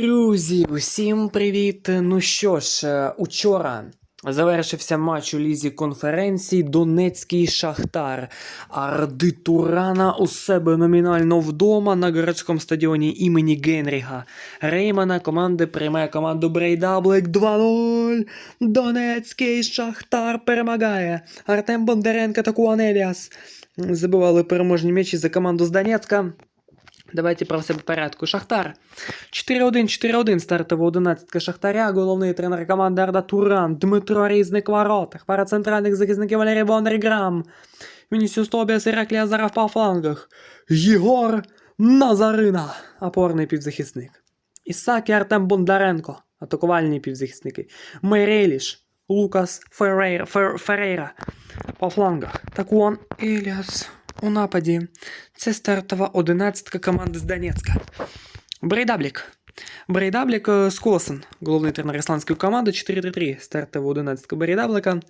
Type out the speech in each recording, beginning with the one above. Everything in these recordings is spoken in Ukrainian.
Друзі, усім привіт! Ну що ж, е, учора завершився матч у лізі конференції Донецький Шахтар. Арди Турана у себе номінально вдома на городському стадіоні імені Генріга. Реймана команди приймає команду Брейдаблик 2-0. Донецький Шахтар перемагає. Артем Бондаренко та Куан Еліас забивали переможні м'ячі за команду з Донецька. Давайте про все по порядку. Шахтар. 4-1, 4-1 стартова 11 Шахтаря. Головний тренер команди Арда Туран. Дмитро Різник воротах. Пара центральних захисників Валерій Бондар Грам. Вінісіус Тобіас Іраклі Азаров по флангах. Єгор Назарина. Опорний півзахисник. Ісакі Артем Бондаренко. Атакувальні півзахисники. Мейреліш. Лукас Ферейра, Фер, Ферейра по флангах. Такуан Еліас у нападі. Це стартова одинадцятка команди з Донецька. Брейдаблік. Брейдаблік е, Сколосен, головний тренер ісландської команди 4-3-3. Стартова одинадцятка Брейдабліка.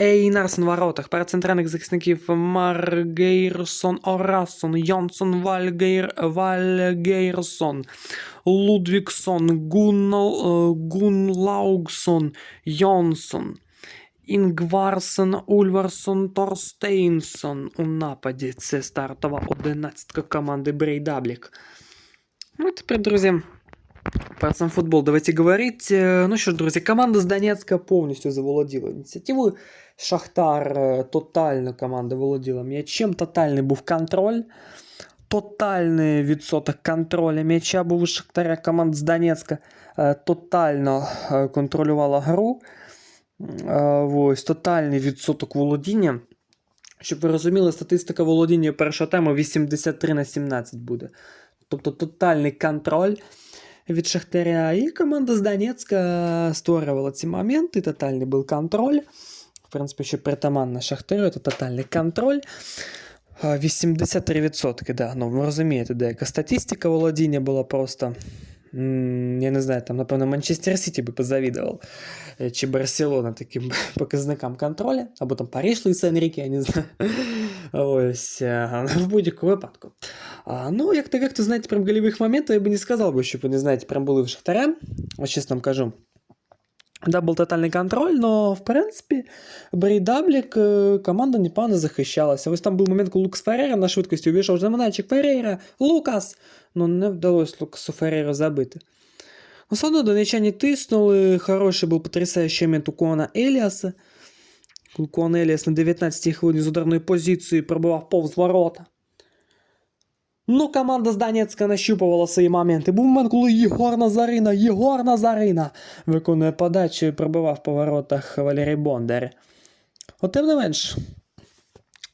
Ейнарсон в воротах. Перед центральних захисників Маргейрсон Орассон, Йонсон Вальгейр, Вальгейрсон, Лудвіксон, е, Гунлаугсон, Йонсон. Інгварсен, Ульварсон, Торстейнсон у нападі. Це стартова одинадцятка команди Брейдаблік. Ну і тепер, друзі, про сам футбол давайте говорить. Е, Ну що ж, друзі, команда з Донецька повністю заволоділа ініціативою. Шахтар е, тотально команда володіла м'ячем, тотальний був контроль. Тотальний відсоток контролю м'яча був у Шахтаря команда з Донецька е, тотально контролювала гру. Ось, тотальний відсоток володіння. Щоб ви розуміли, статистика володіння перша тема 83 на 17 буде. Тобто тотальний контроль від Шахтаря. І команда з Донецька створювала ці моменти. Тотальний був контроль. В принципі, що притаманно Шахтарю, це тотальний контроль. 83%, да. Ну, ви розумієте, деяка статистика володіння була просто. м, Я не знаю, там, напевно, Манчестер Сіті би позавідував. Е, Чи Барселона таким показникам контролю, або там Париж Луїс Енріке, я не знаю. Ось, е, в будь-якому випадку. А, ну, як-то, як-то, знаєте, прям голевых моментов я бы не сказал бы, щоб вони, знаєте, прям були в Шахтаря. Ось чесно вам кажу. Да, був тотальний контроль, но в принципі, Брейдаблік е, команда непогано захищалася. Ось там був момент, коли Лукас Феррера на швидкості увійшов вже Монайчик Феррейра, Лукас! Ну не вдалося Лукасу Ферреру забити. Ну, все донечані тиснули, хороший був потрясаючий момент у Куана Еліаса. Куан Еліас на 19-й хвилині з ударної позиції пробивав повз ворота. Ну, команда з Донецька нащупувала свої моменти. Був момент, коли Єгор Назарина, Єгор Назарина виконує подачу і пробивав по воротах Валерій Бондар. От тим не менш,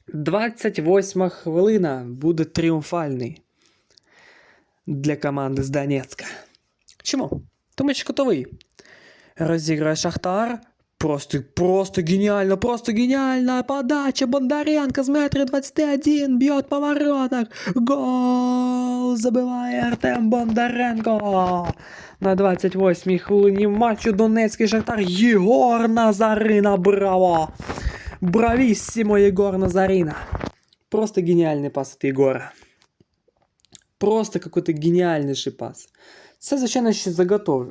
28 хвилина буде тріумфальний для команди з Донецька. Чому? Тому що котовий розіграє Шахтар. Просто, просто гениально, просто гениальная подача. Бондаренко с метра 21 бьет по воротах. Гол! Забиває Артем Бондаренко. На 28-й хвилині матчу Донецький Шахтар. Єгор Назарина, браво! Бравіссимо, Єгор Назарина. Просто гениальный пас от Єгора. Просто какой-то геніальніший пас. Це, звичайно, ще заготов.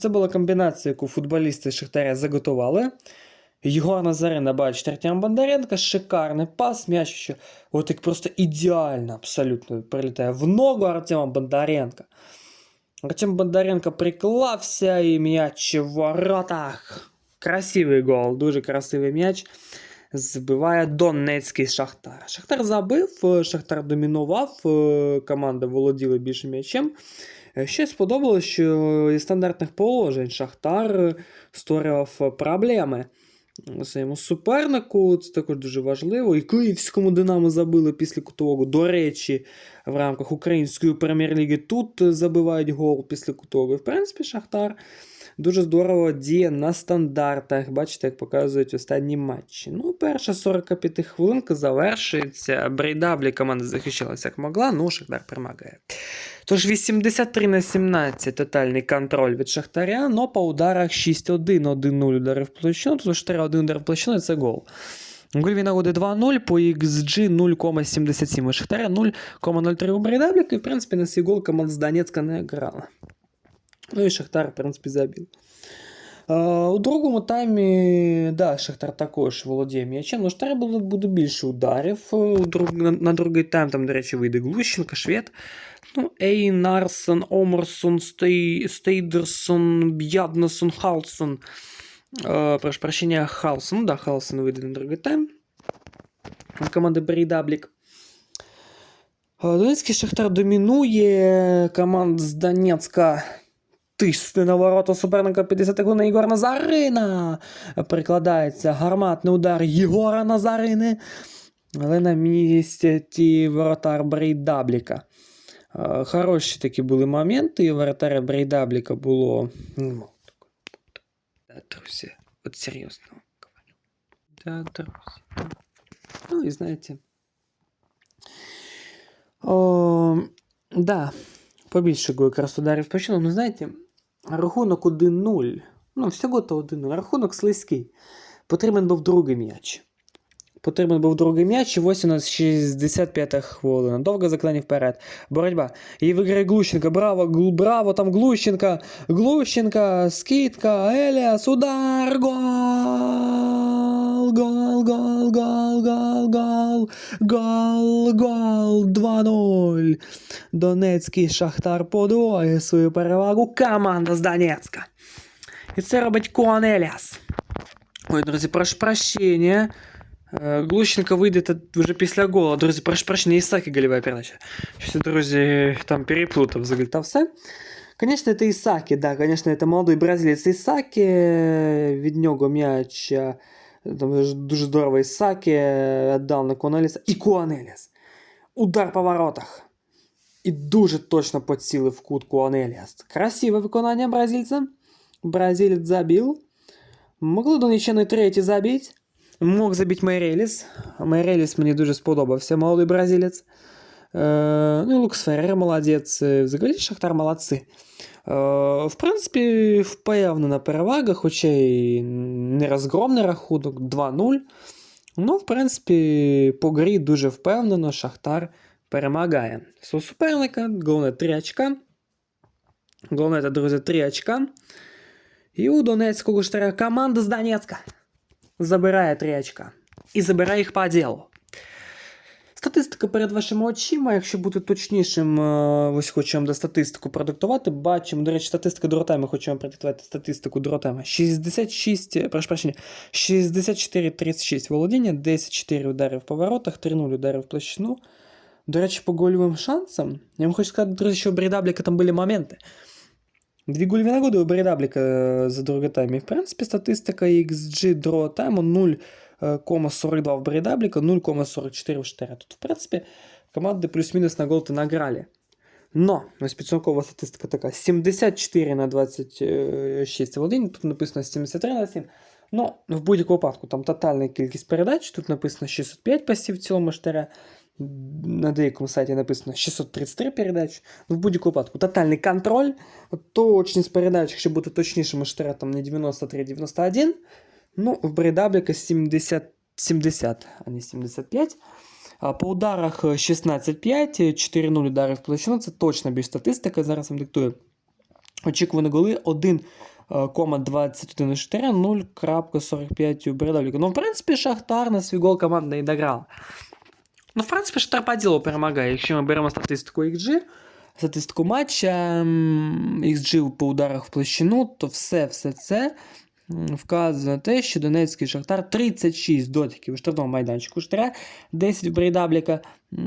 Це була комбінація, яку футболісти Шахтаря заготували. Єгор Назарина бачить Артем Бондаренко, шикарний пас, м'яч ще от як просто ідеально абсолютно прилітає в ногу Артема Бондаренка. Артем Бондаренко приклався і м'яч в воротах. Красивий гол, дуже красивий м'яч. Збиває Донецький Шахтар. Шахтар забив, е, Шахтар домінував, е, команда володіла більше м'ячем. Е, Ще сподобалось, що із стандартних положень Шахтар створював проблеми своєму супернику. Це також дуже важливо. І київському Динамо забили після кутового. До речі, в рамках української прем'єр-ліги тут забивають гол після кутового. В принципі, Шахтар дуже здорово діє на стандартах. Бачите, як показують останні матчі. Ну, перша 45 хвилинка завершується. Брейдаблі команда захищалася як могла, ну Шахтар перемагає. Тож 83 на 17 тотальний контроль від Шахтаря, но по ударах 6-1, 1-0 удари в площину, тут 4-1 удар в площину, це гол. Гольові нагоди 2-0, по XG 0,77 у Шахтаря, 0,03 у Брейдабліка, і в принципі на свій гол команда з Донецька не грала. Ну і Шахтар, в принципі, забив. Е, у другому таймі, да, Шахтар також володіє м'ячем, але Шахтар було буде більше ударів. Друг, на, другий тайм, там, до речі, вийде Глущенко, Швед. Ну, Ейнарсон, Омерсон, Стей, Стейдерсон, Б'яднасон, Халсон. Е, прошу прощения, Халсон. Ну да, Халсон вийде на другий тайм. Від команди Брейдаблік. Донецький Шахтар домінує. Команда з Донецька тисне на ворота суперника 50 секунд Єгор Назарина. Прикладається гарматний удар Єгора Назарини. Але на місці воротар Брейдабліка. Хороші такі були моменти, і воротаря Брейдабліка було. Ну, да, друзі, от серйозно говорю. Да, друзі. Ну і знаєте. О, да, побільше якраз ударів почало. Ну, знаєте, рахунок 1-0. Ну, всього то 1-0. Рахунок слизький. Потрібен був другий м'яч. Потрібен був другий м'яч, і ось у нас 65-та хвилина. Довго заклані вперед. Боротьба. І виграє Глущенко. Браво, гл- браво, там Глущенко. Глущенко, скидка, Еліас, удар, гол! Гол, гол, гол, гол, гол, гол, гол, 2-0. Донецький Шахтар подвоює свою перевагу. Команда з Донецька. І це робить Куан Еліас. Ой, друзі, прошу прощення. Е, Глущенко вийде та вже після гола. Друзі, прошу прощення, Ісакі голева передача. Щось, друзі, там переплутав взагалі та все. Конечно, это Исаки, да, конечно, это молодой бразилець Ісакі. Від нього м'яч е, там ж дуже здорово Ісакі віддав на Куанеліса. І Куанеліс. Удар по воротах. І дуже точно поцілив в кут Куанеліас. Красиве виконання бразильця. Бразилець забив. Могли Донеччини третій забити. Мог забити Майреліс. Майреліс мені дуже сподобався, молодий бразилець. Е, ну і Лукс Феррер молодець. Е, Взагалі Шахтар молодці. Е, в принципі, впевнена перевага, хоча й не розгромний рахунок 2-0. Ну, в принципі, по грі дуже впевнено, Шахтар перемагає. Свого суперника, головне 3 очка. Головне, це, друзі, 3 очка. І у Донецького Шахтаря команда з Донецька забирає 3 очка. І забирає їх по ділу. Статистика перед вашими очима, якщо бути точнішим, е, ось хочемо до статистику продиктувати, бачимо, до речі, статистика Доротайми, хочемо продиктувати статистику Доротайми. 66, е, прошу прощення, 64-36 володіння, 10-4 ударів по воротах, 3-0 ударів в площину. До речі, по гольовим шансам, я вам хочу сказати, друзі, що у Бредабліка там були моменти. Дві гольові нагоди у Бредабліка е, за другий тайм. І, в принципі, статистика XG другого тайму 0,42 в Бредабліка, 0,44 в Штера. Тут, в принципі, команди плюс-мінус на гол награли. Но, ось підсумкова статистика така: 74 на 26 володінь, тут написано 73 на 7. Ну, в будь-якому випадку, там тотальна кількість передач, тут написано 605 пасів в цілому штера. На деякому сайті написано 633 передач. Ну, в будь-якому випадку, тотальний контроль, точність передач, якщо бути точнішим, штера там не 93-91. Ну, в Брейдабліка 70, 70, а не 75. А по ударах е, 16-5, 4-0 ударів в площину. Це точно більш статистика. Зараз вам диктую. Очікувані голи 1,21 штера, 0,45 у Бредабліка. Ну, в принципі, Шахтар на свій гол команда і дограв. Ну, в принципі, Шахтар по перемагає. Якщо ми беремо статистику XG, статистику матча, XG по ударах в площину, то все, все це вказує на те, що Донецький Шахтар 36 дотиків у штрафному майданчику Шахтаря, 10 в Брейдабліка, е,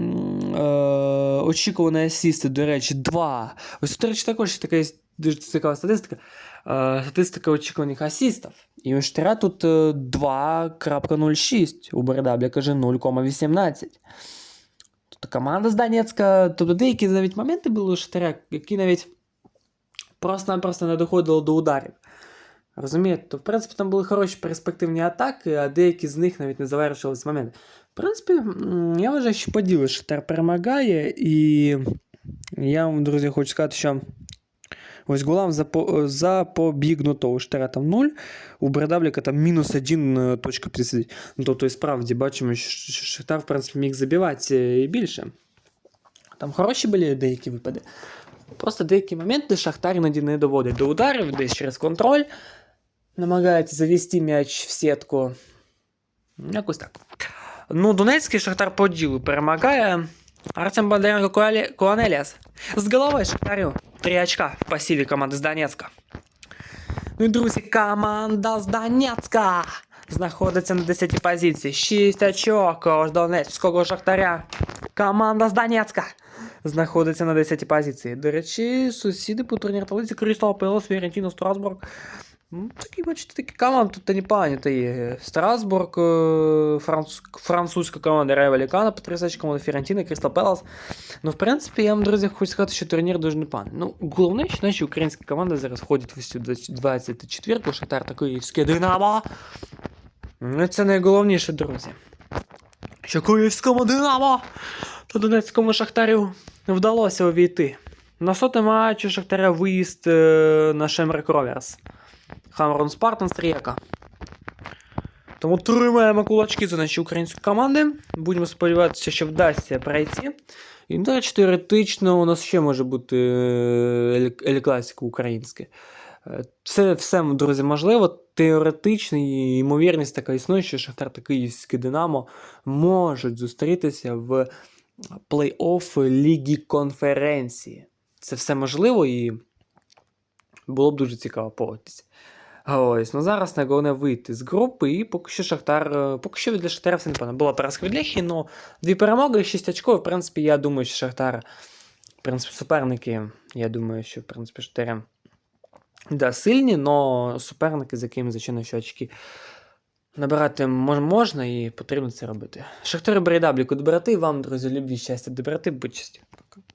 очікувані асісти, до речі, 2. Ось до речі, також така є дуже цікава статистика. Е, статистика очікуваних асістів. І у Штира тут е, 2.06, у Бередабліка же 0,18. Тобто команда з Донецька, тобто деякі навіть моменти були у Штира, які навіть просто-напросто не доходили до ударів. Розумієте? То, в принципі, там були хороші перспективні атаки, а деякі з них навіть не завершились моменти. В принципі, я вважаю, що поділи Шахтар перемагає, і я вам, друзі, хочу сказати, що ось голам запо- запобігнуто у Штара там 0, у Бредабліка там мінус 1.50. Ну, тобто, і справді бачимо, що Шахтар, в принципі, міг забивати і більше. Там хороші були деякі випади. Просто деякі моменти Шахтар іноді не доводить до ударів, десь через контроль. Намагається завести м'яч в сітку. Якось так. Ну, Донецький Шахтар по ділу перемагає. Артем Бондаренко Куанеліас. З головою Шахтарю. Три очка в пасіві команди з Донецька. Ну і друзі, команда з Донецька знаходиться на 10 позиції. 6 очок з Донецького Шахтаря. Команда з Донецька знаходиться на 10 позиції. До речі, сусіди по турніру таблиці Крістал Пелос, Фіорентіно, Страсбург. Ну, такі, бачите, такі команди тут не погані та є. Страсбург, е, франц... французька команда Рей Валікана, по 30 команда Фіорентіна, Крістал Пелос. Ну, в принципі, я вам, друзі, хочу сказати, що турнір дуже непоганий. Ну, головне, що наші українські команди зараз входять в цю 24-ку, Шахтар та Київське Динамо. Ну, це найголовніше, друзі. Що Київському Динамо та Донецькому Шахтарю вдалося увійти. На сотий матч у Шахтаря виїзд е, на Шемрек Роверс. Хамрон Спартан Стріяка. Тому тримаємо кулачки за наші українські команди. Будемо сподіватися, що вдасться пройти. І, до речі, теоретично у нас ще може бути е, Ель Класіко українське. Е, Це все, друзі, можливо. Теоретично і ймовірність така існує, що Шахтар та Київське Динамо можуть зустрітися в плей-офф Ліги конференції. Це все можливо і було б дуже цікаво погодитися. Ось, ну зараз найголовне вийти з групи, і поки що Шахтар, е, поки що для Шахтаря все непогано. Була поразка від Лехі, але дві перемоги, 6 очков. В принципі, я думаю, що Шахтар, в принципі, суперники, я думаю, що в принципі Шахтаря да, сильні, але суперники, з якими, звичайно, що очки набирати можна і потрібно це робити. Шахтар Брейдабліку доброти, вам, друзі, любві, щастя, доброти, будь. Пока.